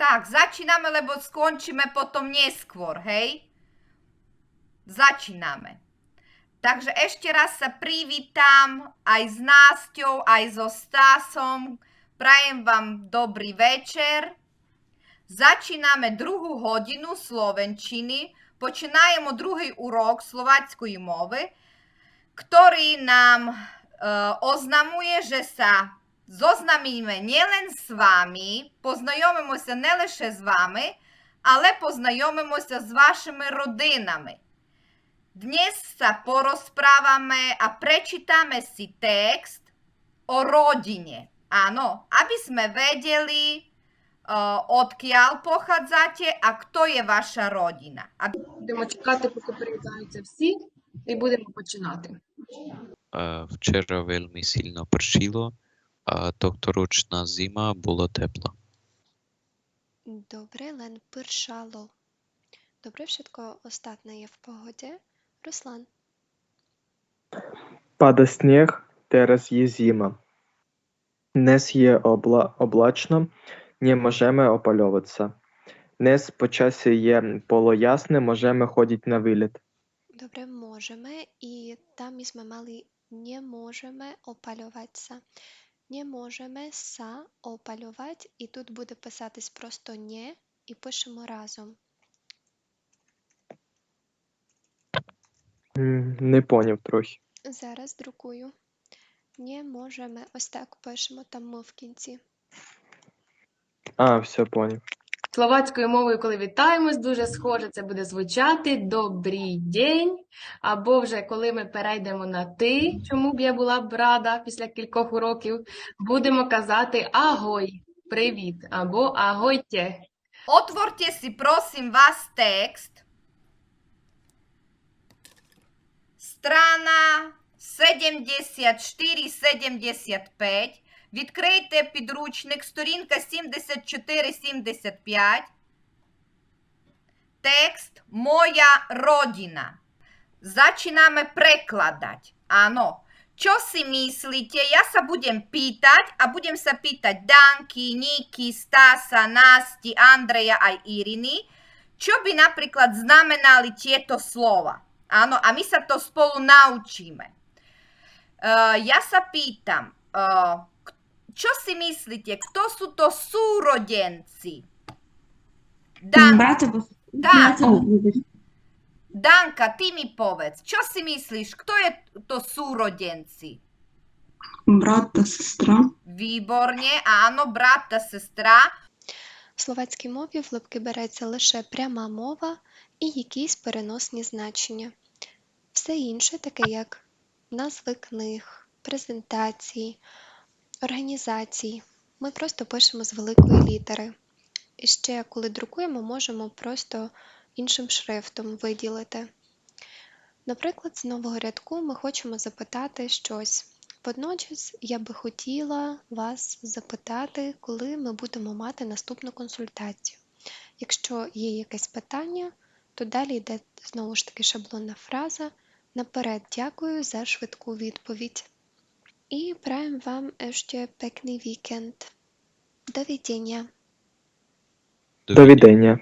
Tak, začíname, lebo skončíme potom neskôr, hej? Začíname. Takže ešte raz sa privítam aj s Násťou, aj so Stásom. Prajem vám dobrý večer. Začíname druhú hodinu slovenčiny. Počínaємо другий урок словацької мови, ktorý nám e, oznamuje, že sa zoznamíme nielen s vami, познайомимося не лише з вами, але познайомимося з вашими родинами. Dnes sa porozprávame a prečítame si text o rodine. Áno, aby sme vedeli, odkiaľ pochádzate a kto je vaša rodina. Aby... Будемо чекати, поки привітаються всі, і будемо починати. Вчора вельми сильно першило, а торочна зима було тепло. Добре, Лен Пиршало. Добре, wszystko ostatnie je w pogodzie. Руслан. Пада сніг, teraz є зима. Днес є обла... облачно, не можемо опалюватися. Днес по часі є полоясне, можемо ходити на виліт. Добре, можemy i tam myśmy mali nie możemy opalюватися. Nie можемо са опалювати, і тут буде писатись просто не і пишемо разом. Не поняв трохи. Зараз друкую. Не можемо. Ось так пишемо, там ми в кінці. А, все поняв. Словацькою мовою, коли вітаємось, дуже схоже це буде звучати «добрий день», або вже коли ми перейдемо на «ти», чому б я була б рада після кількох уроків, будемо казати «агой», «привіт» або «агойте». Otvorte si prosím vás text. Strana 74-75. Відкрийте підручник, сторінка 74-75. Текст Моя родина. Začíname prekladať. Áno. Čo si myslíte? Ja sa budem pýtať a budem sa pýtať Danky, Niky, Stasa, Násti, Andreja aj Iriny, čo by napríklad znamenali tieto slova. Áno, a my sa to spolu naučíme. Uh, ja sa pýtam, uh, k- čo si myslíte, kto sú to súrodenci? Dan, Брат або так, О, вибач. Danka, ty mi povedz, čo si myslíš, kto je to súrodenci? брат та сестра. Výborne, áno, brat та сестра. В словацькій мові в лапки береться лише пряма мова і якісь переносні значення. Все інше, таке як назви книг, презентацій, організацій, ми просто пишемо з великої літери. І ще, коли друкуємо, можемо просто іншим шрифтом виділити. Наприклад, з нового рядку ми хочемо запитати щось. Водночас я би хотіла вас запитати, коли ми будемо мати наступну консультацію. Якщо є якесь питання, то далі йде знову ж таки шаблонна фраза. Наперед дякую за швидку відповідь. І prajem пекний вікенд. До відіння. До відення.